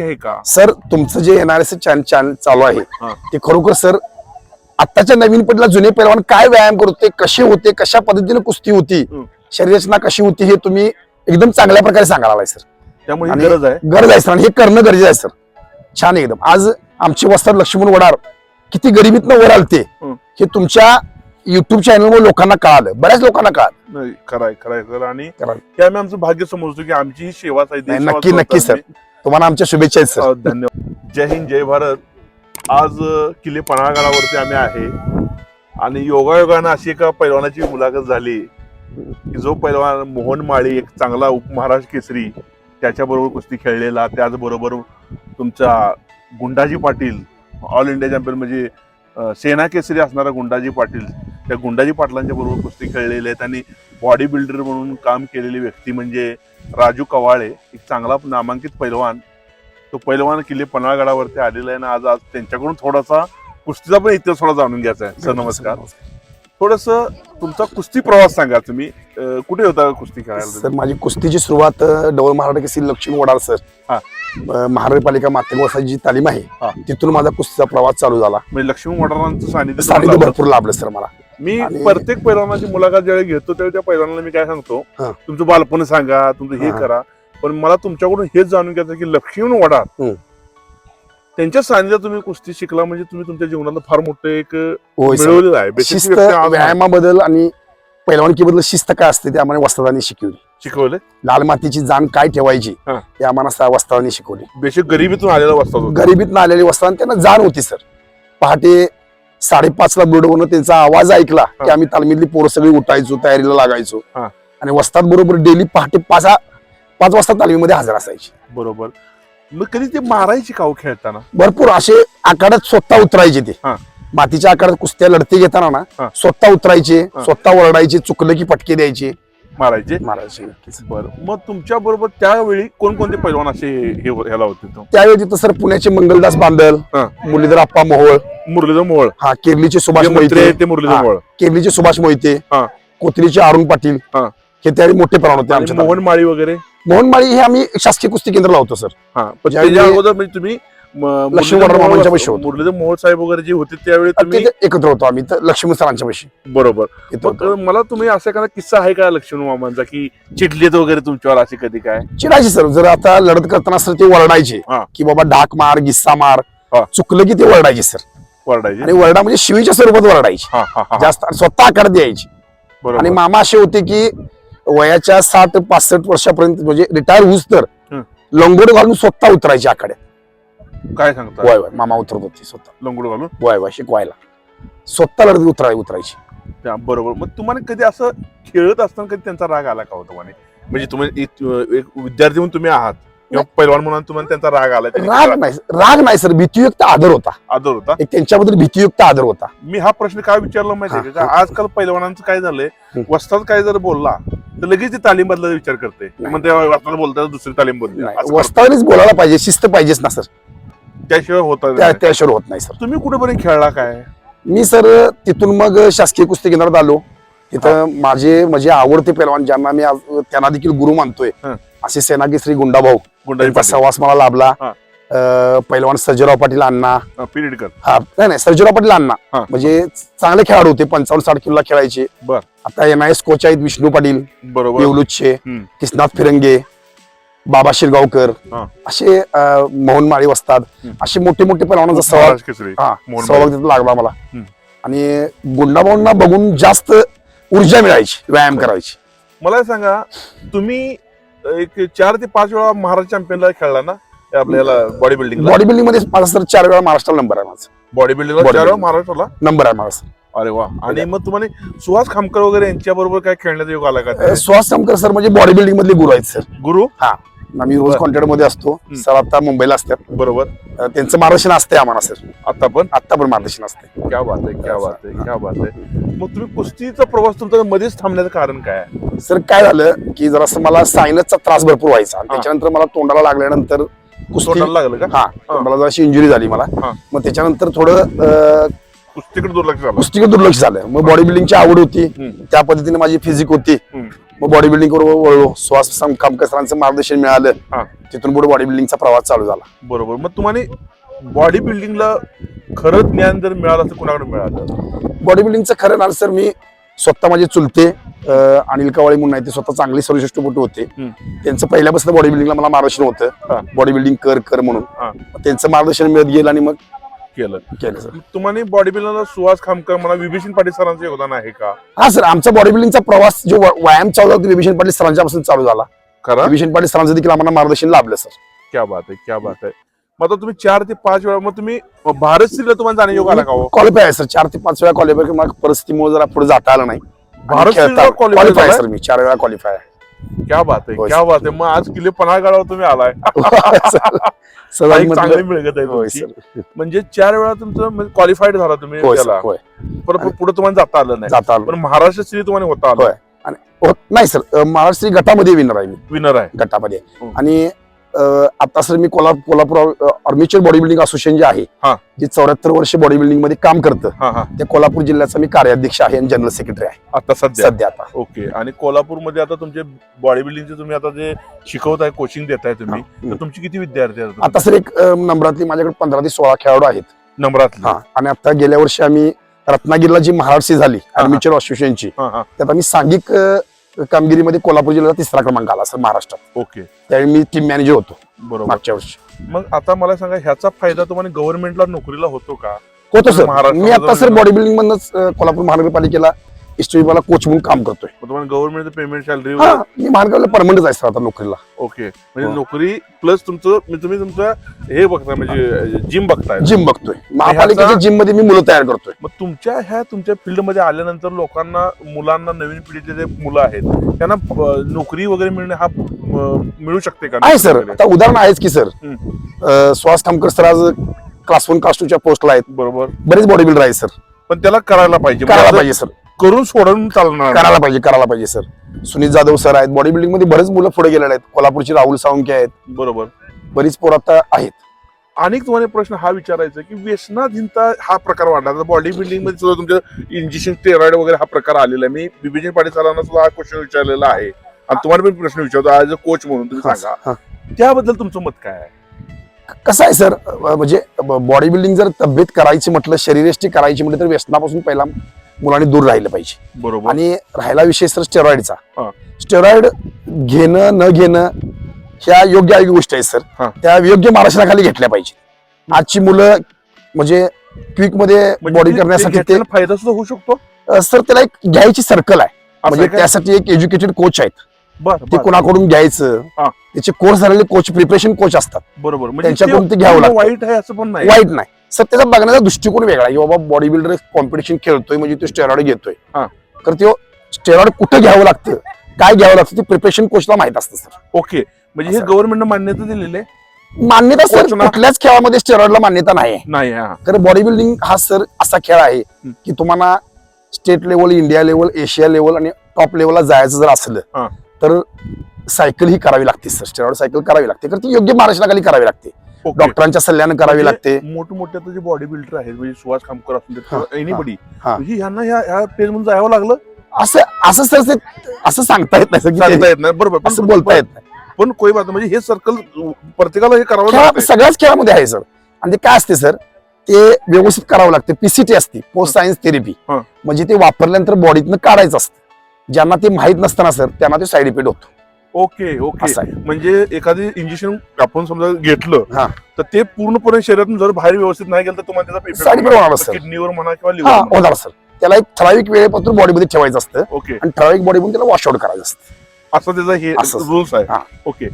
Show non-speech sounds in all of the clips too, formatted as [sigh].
आहे का? सर तुमचं जे एनआरएस चॅनल चालू आहे. ते खरोखर सर आत्ताच्या नवीन पिढीला जुने पैलवान काय व्यायाम करत कसे होते कशा पद्धतीने कुस्ती होती हम्म. शरीररचना कशी होती हे तुम्ही एकदम चांगल्या प्रकारे सांगायला आलाय सर. त्यामुळे गरज आहे. गरज आहे सर. आणि हे करणं गरजेचं आहे सर. छान एकदम. आज आमचे वस्ताद लक्ष्मण वडार किती गरिबीतनं वर आलते. हे तुमच्या युट्यूब चॅनलमुळे लोकांना कळालं. बऱ्याच लोकांना कळालं. नाही, खरंय खरंय सर. आणि आम्ही आमचं भाग्य समजतो की आमची ही आहे नक्की नक्की सर. तुम्हाला आमच्या शुभेच्छा आहेत सर. धन्यवाद. जय हिंद जय भारत. आज किल्ले पन्हाळगडावरती आम्ही आहे. आणि योगायोगानं अशी एका पैलवानाची मुलाखत झाली. की जो पैलवान मोहन माळी एक चांगला उपमहाराष्ट्र केसरी त्याच्याबरोबर कुस्ती खेळलेला त्याचबरोबर तुमचा Gundaji Patil all India champion म्हणजे सेना केसरी असणारा गुंडाजी पाटील त्या गुंडाजी पाटलांच्या बरोबर कुस्ती खेळलेले आहेत. आणि बॉडी बिल्डर म्हणून काम केलेली व्यक्ती म्हणजे राजू कवाळे एक चांगला नामांकित पैलवान. तो पैलवान किल्ले पन्हाळगडावरती आलेला आहे ना आज आज त्यांच्याकडून थोडासा कुस्तीचा पण इतिहास थोडा जाणून घ्यायचा आहे. सर नमस्कार. थोडस तुमचा कुस्ती प्रवास सांगा तुम्ही. कुठे होता कुस्ती खेळायला? सर माझी कुस्तीची सुरुवात डवळ महाराष्ट्र लक्ष्मी वडार सर. हा. महानगरपालिका मातेगावाची जी तालीम आहे. तिथून माझा कुस्तीचा प्रवास चालू झाला म्हणजे लक्ष्मी वडारांचं सानिध्य सानिध्य तुम्हाला भरपूर लाभलं सर मला लाभलं. मी आणि- प्रत्येक पैलवानाची मुलाखत ज्यावेळी घेतो त्यावेळी त्या पैलवानाला मी काय सांगतो हा. तुमचं बालपण सांगा तुमचं हे हा. करा पण मला तुमच्याकडून हेच जाणून घ्यायचं की लक्ष्मी वडार हम्म. त्यांच्या सानिध्यात तुम्ही कुस्ती शिकला म्हणजे तुम्ही तुमच्या जीवनाला फार मोठं एक होय सर मिळवलेलं आहे Basic शिस्त व्यक्ती आज आहे. व्यायामाबद्दल आणि पैलवानकीबद्दल शिस्त काय असते ते आम्हाला वस्तादांनी शिकवली शिकवले लाल मातीची जाण काय ठेवायची हा. आम्हाला सा- वस्तादांनी शिकवली बेसिक गरिबीतून आलेला वाचतात होता. गरिबीत आलेली वस्ताद त्यांना जाण होती सर पहाटे साडेपाच ला बुडवून त्यांचा आवाज ऐकला की हा. आम्ही तालमीतली पोरं सगळी उठायचो तयारीला लागायचो हा. आणि वस्ताद बरोबर डेली पहाटे पाच पाच वाजता तालमीमध्ये हजर असायची बरोबर मग कधी ते मारायची काव खेळताना भरपूर असे आखाड्यात स्वतः उतरायचे ते हा. मातीच्या आकारात कुस्त्या लढती घेताना ना. स्वतः उतरायचे हा. स्वतः ओरडायचे चुकलं की पटके द्यायचे मारायचे? मारायचे नक्कीच. बरं. मग तुमच्या बरोबर त्यावेळी कोणकोणते पैलवान असे हे ह्याला होते तो? त्यावेळी तिथं सर पुण्याचे मंगलदास बांदल हा. मुरलीधर आप्पा मोहोळ. मुरलीधर मोहोळ. हा केरलीचे सुभाष जे मंत्री मोहिते. ते मुरलीधर हा. मोहोळ. केरलीचे सुभाष मोहिते. हा. कोथरीचे अरुण पाटील. हा. हे त्यावेळी मोठे प्रमाण होते आणि आमच्या मोहन माळी वगैरे? मोहनमाळी हे आम्ही शासकीय कुस्ती केंद्र लावतो सर. हा. पण ज्यावेळी- त्याच्या अगोदर म्हणजे तुम्ही म- लक्ष्मी मुरलीधर वडराव मामांच्या मोहोळ- पाशी होतो. मुरलीधर मोहोळ साहेब वगैरे जे होते त्यावेळी तुम्ही एकत्र होतो आम्ही तर लक्ष्मी सरांच्या पाशी बरोबर मग. मला तुम्ही असा एखादा किस्सा आहे का लक्ष्मण मामांचा की चिडलेत वगैरे तुमच्यावर असे कधी काय चिडायचे सर जर आता लढत करताना सर ते वरडायचे. की बाबा डाक मार गिस्सा मार. चुकलं की ते वरडायचे सर वरडायचे आणि वरडा म्हणजे शिवीच्या स्वरूपात वरडायचे जास्त स्वतः आकार द्यायचे आणि मामा असे होते की वयाच्या साठ पासष्ट वर्षापर्यंत म्हणजे रिटायर होऊस तर. लंगोट घालून स्वतः उतरायचे आखाड्यात काय सांगता? वय वय मामा उतरत होते स्वतः. लंगूड घालून? वय वय शिकवायला. स्वतः लढत उतराय उतरायची. त्या बरोबर. मग तुम्हाला कधी असं खेळत असताना कधी त्यांचा राग आला का हो तुम्हाला? म्हणजे तुम्ही एक एक विद्यार्थी म्हणून तुम्ही आहात किंवा पैलवान म्हणून तुम्हाला त्यांचा राग आला? त्यांनी राग नाही राग नाही सर भीतीयुक्त आदर होता. आदर होता? एक त्यांच्याबद्दल भीतीयुक्त आदर होता. मी हा प्रश्न काय विचारला माहितीये का. का आजकाल पैलवानांचं काय झालंय? हं. वस्ताद काय जर बोलला तर लगेच ती तालीम बदलायचा विचार करते. म्हणते वस्ताद बोलतात दुसरी तालीम बोलते असं. वस्तावरीच बोलायला पाहिजे शिस्त पाहिजेच ना सर. त्याशिवाय होता त्या त्याशिवाय होत नाही सर. तुम्ही कुठेपर्यंत खेळला काय? मी सर तिथून मग शासकीय कुस्ती केंद्रात आलो. तिथं माझे म्हणजे आवडते पैलवान ज्यांना मी आज त्यांना देखील गुरु मानतोय हं. असे सेनागी श्री गुंडाभाऊ. गुंडाजी त्यांचा सहवास मला लाभला. हा. अं, पैलवान सर्जेराव पाटील अण्णा. कर हा नाही नाही सर्जेराव पाटील अण्णा. हा. म्हणजे चांगले खेळाडू होते पंचावन्न साठ किलोला खेळायचे. बर. आता एन आय एस कोच आहेत विष्णू पाटील बरोबर. येवलुच्छे हम्म. किसनाथ फिरंगे. बाबा शिरगावकर हा. असे अं, मोहन माळी वसतात हम्म. असे मोठे मोठे पैलवानांचा सहभाग महाराज केसरी. हा मोहन सहभाग तिथं लागला मला हम्म. आणि गुंडाभाऊंना बघून जास्त ऊर्जा मिळायची व्यायाम करायची. मला सांगा तुम्ही एक चार ते पाच वेळा महाराष्ट्र चॅम्पियनला खेळला ना? हे आपल्याला बॉडी बिल्डिंग बॉडी बिल्डिंगमध्ये माझा सर चार वेळा महाराष्ट्राला नंबर आहे माझा. बॉडी बिल्डिंगला Body चार वेळा building. महाराष्ट्राला? नंबर आहे माझा. अरे वा. आणि मग तुम्हाला सुहास खामकर वगैरे यांच्या बरोबर काय खेळण्याचा योग आला का? अं, सुहास समकर सर म्हणजे बॉडी बिल्डिंग मधले गुरु आहेत सर. गुरु? आम्ही रोज. कॉन्टॅक्टमध्ये असतो. सर आता मुंबईला असतात. बरोबर. त्यांचं मार्गदर्शन असते आम्हाला सर. आता पण? आता पण मार्गदर्शन असते क्या बात आहे क्या बात आहे क्या बात आहे. मग तुम्ही कुस्तीचा प्रवास तुमचा मध्येच थांबण्याचं कारण काय आहे? सर काय झालं की जरासं मला सायनसचा त्रास भरपूर व्हायचा. आणि. त्याच्यानंतर मला तोंडाला लागल्यानंतर कुस्ती लागलं का? हा मला जराशी इंजुरी झाली मला. मग त्याच्यानंतर थोडं कुस्तीकडे दुर्लक्ष झालं. कुस्तीकडे दुर्लक्ष झालं. मग बॉडी बिल्डिंगची आवड होती. त्या पद्धतीने माझी फिजिक होती. मग बॉडी बिल्डिंग वर वळलो. कामकर सरांचं मार्गदर्शन मिळालं. तिथून पुढे बॉडी बिल्डिंगचा प्रवास चालू झाला. बरोबर. मग तुम्हाला बॉडी बिल्डिंगला खरं ज्ञान जर मिळालं तर कुणाकडे मिळालं? बॉडी बिल्डिंगचं खरं नाव सर मी स्वतः माझे चुलते अनिल कवाळे म्हणून आहे ते स्वतः चांगले सर्वश्रेष्ठपटू होते. त्यांचं पहिल्यापासून बॉडी बिल्डिंगला मला मार्गदर्शन. होतं. बॉडी बिल्डिंग कर कर म्हणून. त्यांचं मार्गदर्शन मिळत गेलं आणि मग केलं. केलं सर. तुम्हाला बॉडी बिल्डरला सुहास खामकर मला विभीषण पाटील सरांचं योगदान आहे का? हा सर आमचा बॉडी बिल्डिंगचा प्रवास जो वा- व्यायाम चालू झाला तो विभीषण पाटील सरांच्यापासून चालू झाला. खरा? विभीषण पाटील सरांचं देखील आम्हाला मार्गदर्शन लाभलं सर. क्या बात आहे क्या बात आहे. मग आता तुम्ही चार ते पाच वेळा मग तुम्ही भारत स्त्रीला तुम्हाला जाणे योग आला का हो? क्वालिफाय आहे सर. चार ते पाच वेळा क्वालिफाय मला परिस्थितीमुळे जरा पुढे जाता आलं नाही. भारत qualify क्वालिफाय झालाय? सर मी चार वेळा क्वालिफाय आहे. क्या बात आहे क्या. बात आहे मग आज किल्ले पन्हाळगडावर तुम्ही आलाय. चांगली मिळगत आहे म्हणजे चार वेळा तुमचं क्वालिफाईड झाला तुम्ही त्याला. परत पुढे तुम्हाला जाता आलं नाही. जाता आलं पण महाराष्ट्र स्त्री तुम्हाला होता आलं. नाही सर. महाराष्ट्र गटामध्ये विनर आहे विनर आहे. गटामध्ये. हो. आणि आता सर मी Kolha Kolhapur amateur body building association जे आहे हा. जे चौऱ्याहत्तर वर्ष बॉडी बिल्डिंगमध्ये काम करतं त्या कोल्हापूर जिल्ह्याचा मी कार्याध्यक्ष आहे आणि जनरल सेक्रेटरी आहे. आता सध्या? सध्या आता. ओके. आणि कोल्हापूरमध्ये आता तुमचे बॉडी बिल्डिंगचे तुम्ही आता जे शिकवताय कोचिंग देताय तुम्ही हा. तर तुमची किती विद्यार्थी आहेत आता? सर एक नंबरातली माझ्याकडे पंधरा ते सोळा खेळाडू आहेत. नंबरात हा. आणि आता गेल्या वर्षी आम्ही रत्नागिरीला जी महाराष्ट्र झाली. आर्मेचर असोसिएशनची हा हा. त्यात आम्ही सांघिक कामगिरीमध्ये कोल्हापूर जिल्ह्याचा तिसरा क्रमांक आला सर महाराष्ट्रात. ओके. त्यावेळी मी टीम मॅनेजर होतो बरोबर. मागच्या वर्षी. मग आता मला सांगा ह्याचा फायदा तुम्हाला गव्हर्नमेंटला नोकरीला होतो का? होतो सर. महाराष्ट्रामध्ये मी आता सर बॉडी बिल्डिंग मधनच कोल्हापूर महानगरपालिकेला इस्टोरीला कोच म्हणून काम करतोय. तुम्हाला गव्हर्नमेंटचं पेमेंट सॅलरी हा मी महानगरला परमनंट आहे सर आता नोकरीला. ओके म्हणजे हो. नोकरी प्लस तुमचं म्हणजे तुम्ही तुमचं हे बघताय म्हणजे जिम बघताय. जिम बघतोय. महापालिकेच्या जिममध्ये मी मुलं तयार करतोय. मग तुमच्या ह्या तुमच्या फील्डमध्ये आल्यानंतर लोकांना मुलांना नवीन पिढीचे जे मुलं आहेत त्यांना नोकरी वगैरे मिळणे हा मिळू शकते का? आहे सर? आता उदाहरण आहेच की सर सुहास खामकर सर आज क्लास वन क्लास टूच्या पोस्टला आहेत. बरोबर. बरेच बॉडी बिल्डर आहेत सर पण त्याला करायला पाहिजे. करायला पाहिजे सर करून सोडून चालणार. नाही. करायला पाहिजे करायला पाहिजे सर. सुनील जाधव सर आहेत. बॉडी बिल्डिंगमध्ये बरेच मुलं पुढे गेलेले आहेत. कोल्हापूरची राहुल सावंके आहेत. बरोबर. बरीच पोरं आता आहेत. अनेक तुम्हाला प्रश्न हा विचारायचा की व्यसनाधीनता हा प्रकार वाढला. आता बॉडी बिल्डिंगमध्ये सुद्धा तुमच्या इंजेक्शन स्टेरॉइड वगैरे हा प्रकार आलेला आहे. मी बिबिजन पाटील सरांना सुद्धा हा क्वेश्चन विचारलेला आहे. आणि तुम्हाला पण प्रश्न विचारतो ऍज अ कोच म्हणून तुम्ही सांगा. हा. त्याबद्दल तुमचं मत काय आहे? कसं आहे सर? म्हणजे बॉडी बिल्डिंग जर तब्येत करायची म्हटलं शरीरयष्टी करायची म्हटलं तर व्यसनापासून पहिला मुलांनी दूर राहिलं पाहिजे. बरोबर. आणि राहिला विषय सर स्टेरॉइडचा हा. स्टेरॉइड घेणं न घेणं ह्या योग्य अयोग्य गोष्टी आहेत सर. त्या योग्य मार्गदर्शनाखाली घेतल्या पाहिजे. आजची मुलं म्हणजे क्विकमध्ये म्हणजे बॉडी ते- ते करण्यासाठी ते फायदा सुद्धा होऊ शकतो? सर त्याला एक घ्यायची सर्कल आहे. असं म्हणजे काय? त्यासाठी एक एज्युकेटेड कोच आहेत. बरं, ते बरं. कोणाकडून घ्यायचं? हा. त्याचे कोर्स झालेले कोच प्रिपरेशन कोच असतात. बरोबर. म्हणजे त्यांच्याकडून ते घ्यावं लागतं. वाईट आहे असं पण नाही. वाईट नाही. सर त्याचा बघण्याचा दृष्टिकोन वेगळा आहे. की बाबा बॉडी बिल्डर कॉम्पिटिशन खेळतोय म्हणजे तो स्टेरॉइड घेतोय. हा. तर तो स्टेरॉइड कुठं घ्यावं लागतं? काय घ्यावं लागतं? ते प्रिपरेशन कोचला माहीत असतं सर. ओके. म्हणजे हे असं. गव्हर्नमेंटनं मान्यता दिलेली आहे? मान्यता सर? कुठल्याच खेळामध्ये स्टेरॉइडला मान्यता नाही हा. कारण बॉडी बिल्डिंग हा सर असा खेळ आहे की तुम्हाला state level India level Asia level आणि टॉप लेवलला जायचं जर असलं. तर सायकल ही करावी लागते सर. स्टेरॉइड सायकल करावी लागते. कारण ती योग्य मार्गदर्शनाखाली करावी लागते. डॉक्टरांच्या सल्ल्यानं करावी लागते. मोठमोठे आता जे बॉडी बिल्डर आहेत म्हणजे सुहास खामकर असून एनीबडी हा. ह्यांना ह्या ह्या पेज म्हणून जावं लागलं? असं असं सर असं सांगता येत नाही सांगता येत नाही. बरोबर. पण- असं बोलता येत नाही. पण कोई बात. म्हणजे हे सर्कल प्रत्येकाला हे करावं. सगळ्याच खेळामध्ये आहे सर. आणि ते काय असते सर ते व्यवस्थित करावं लागते. पीसीटी असते पोस्ट सायन्स थेरपी. म्हणजे ते वापरल्यानंतर बॉडीतनं काढायचं असतं. ज्यांना ते माहीत नसताना सर त्यांना ते साईड इफेक्ट होतो. Okay okay. असं आहे. म्हणजे एखादी इंजेक्शन आपण समजा घेतलं हा. तर ते पूर्णपणे शरीरातून जर बाहेर व्यवस्थित नाही गेलं तर तुम्हाला त्याचा Side effect होणार सर. किडनीवर म्हणा किंवा हा लिव्हर होणार सर त्याला एक ठराविक वेळेपासून बॉडीमध्ये ठेवायचं असतं. ओके. आणि ठराविक बॉडीमध्ये त्याला वॉश आउट करायचं असतं. असं त्याचा हे असं. रूल्स आहे. हा. ओके.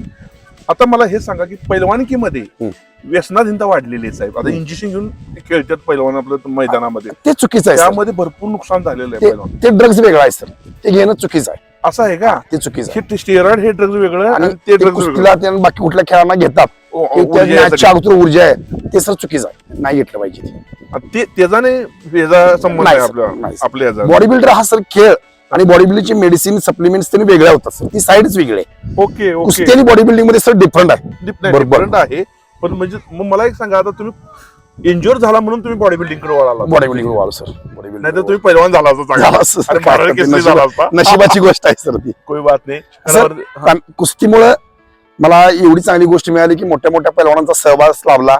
आता मला हे सांगा की पैलवानकीमध्ये हम्म. व्यसनाधीनता वाढलेली आहे साहेब. आता इंजेक्शन घेऊन खेळतात पैलवान आपल्या मैदानामध्ये. ते चुकीचं आहे सर. त्यामध्ये भरपूर नुकसान झालेलं आहे ते पैलवान. ते ड्रग्ज वेगळं आहे सर. ते घेणं चुकीचं आहे. असं आहे का? ते चुकीचं हे स्टेरॉइड हे ड्रग्ज वेगळं आणि आणि ते ते ड्रग्ज वेगळं. कुस्तीला ते बाकी कुठल्या खेळांना घेतात. ओ- ते ओ- त्या ऊर्जा मॅचच्या यासाठी. अगोदर ऊर्जा आहे. ते सर चुकीचं आहे. नाही घेतलं पाहिजे ते. आणि ते त्याच्याने याचा संबंध आहे सर, आपल्या नाही सर. आपल्या याचा. बॉडी बिल्डर हा सर खेळ आणि बॉडी बिल्डरची मेडिसिन सप्लिमेंट्स त्यांनी वेगळ्या होतात सर. ती साईडच वेगळी आहे. Okay okay. कुस्ती आणि बॉडी बिल्डिंगमध्ये सर डिफरंट आहे. बरोबर. डिफरंट आहे. पण म्हणजे मग मला एक सांगा आता तुम्ही इंजुअर झाला म्हणून तुम्ही बॉडी बिल्डिंगकडे वळाला. बॉडी बिल्डिंग वाढ सर बॉडी नाही तर तुम्ही पहिलवान झाला असता चांगला. झाला आणि केसरी असता. नशिबाची गोष्ट आहे सर ती. कोई बात नाही. सर, कारण- हा, कारण कुस्तीमुळं मला एवढी चांगली गोष्ट मिळाली की मोठ्या मोठ्या पैलवानांचा सहवास लाभला.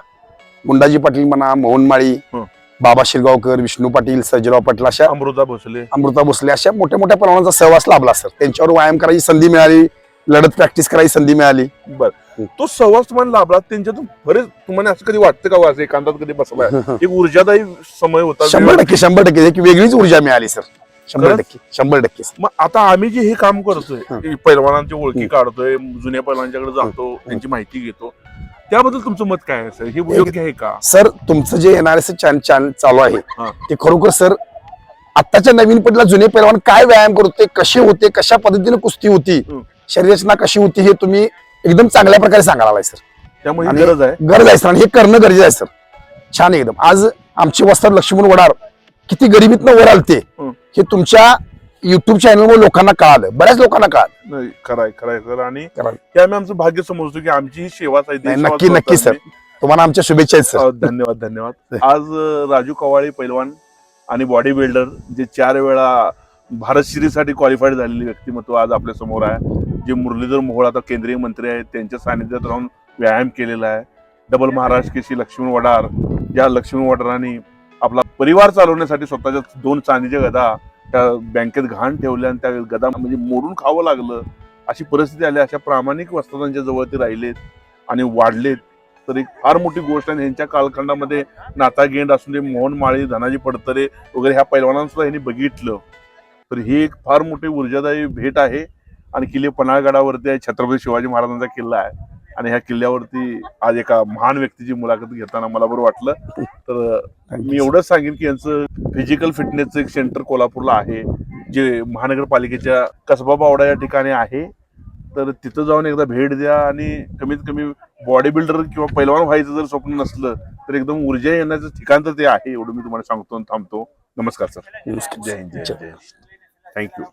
गुंडाजी पाटील म्हणा मोहन माळी हं. बाबा शिरगावकर विष्णू पाटील सर्जीराव पाटील अशा अमृता भोसले. अमृता भोसले अशा मोठ्या मोठ्या पैलवानांचा सहवास लाभला सर त्यांच्यावर व्यायाम करायची संधी मिळाली. लढत प्रॅक्टिस करायची संधी मिळाली. बर. तो सहवास तुम्हाला लाभला त्यांच्यातून बरेच तुम्हाला असं कधी वाटतं का वाज एकांतात कधी बसलाय [laughs] एक ऊर्जादायी समय होता शंभर टक्के शंभर टक्के एक वेगळीच ऊर्जा मिळाली सर शंभर? टक्के शंभर टक्के. मग आता आम्ही जे हे काम करतोय हं. पैलवानांची ओळखी हं. काढतोय जुन्या पैलवानांच्याकडे जातो त्यांची माहिती घेतो त्याबद्दल तुमचं मत काय आहे सर हे योग्य आहे का सर तुमचं जे एनआरएस चॅनल चॅनल चालू आहे हा. ते खरोखर सर आत्ताच्या नवीन पिढीला जुने पैलवान काय व्यायाम करत होते कसे होते कशा पद्धतीने कुस्ती होती हं. शरीररचना कशी होती हे तुम्ही एकदम चांगल्या प्रकारे सांगायला आलाय सर त्यामुळे ही आणि- गरज आहे. गरज आहे सर आणि हे करणं गरजेचं आहे सर छान एकदम. आज आमचे वस्ताद लक्ष्मण वडार किती गरिबीतनं वर आलते हं. हे तुमच्या युट्यूब चॅनलमुळे लोकांना कळालं. बऱ्याच लोकांना कळालं. नाही, खरंय खरंय सर. आणि. हे आम्ही आमचं भाग्य समजतो की आमची ही सेवा आहे नाही, देशसेवा नक्की करतो नक्की सर आम्ही. तुम्हाला आमच्या शुभेच्छा आहेत सर अ, धन्यवाद धन्यवाद. [laughs] आज अ, राजू कवाळे पैलवान आणि बॉडी बिल्डर जे चार वेळा भारत सिरीजसाठी क्वालिफाईड झालेले व्यक्तिमत्व आज आपल्यासमोर आहे. जे मुरलीधर मोहोळ आता केंद्रीय मंत्री आहेत त्यांच्या सानिध्यात राहून व्यायाम केलेला आहे. डबल महाराष्ट्र केसी लक्ष्मण वडार या लक्ष्मण वडारांनी आपला परिवार चालवण्यासाठी स्वतःच्या दोन चांदीच्या गदा त्या बँकेत घाण ठेवल्या आणि त्या गदा म्हणजे मोडून खावं लागलं. अशी परिस्थिती आली अशा प्रामाणिक वस्तादांच्या जवळ ते राहिलेत आणि वाढलेत. तर एक फार मोठी गोष्ट आहे यांच्या कालखंडामध्ये नाता गेंड असून दे मोहन माळी धनाजी पडतरे वगैरे ह्या पैलवानांसुद्धा यांनी बघितलं. तर ही एक फार मोठी ऊर्जादायी भेट आहे. आणि किल्ले पन्हाळगडावरती आहे. छत्रपती शिवाजी महाराजांचा किल्ला आहे. आणि ह्या किल्ल्यावरती आज एका महान व्यक्तीची मुलाखत घेताना मला बरं वाटलं. तर मी एवढंच सांगेन की यांचं फिजिकल फिटनेसचं एक सेंटर कोल्हापूरला आहे. जे महानगरपालिकेच्या कसबा बावडा या ठिकाणी आहे. तर तिथं जाऊन एकदा भेट द्या आणि कमीत कमी बॉडी बिल्डर किंवा पैलवान व्हायचं जर स्वप्न नसलं तर एकदम ऊर्जा येण्याचं ठिकाण तर ते आहे. एवढं मी तुम्हाला सांगतो आणि थांबतो. नमस्कार sir. Jai Hind Jai Hind. Thank you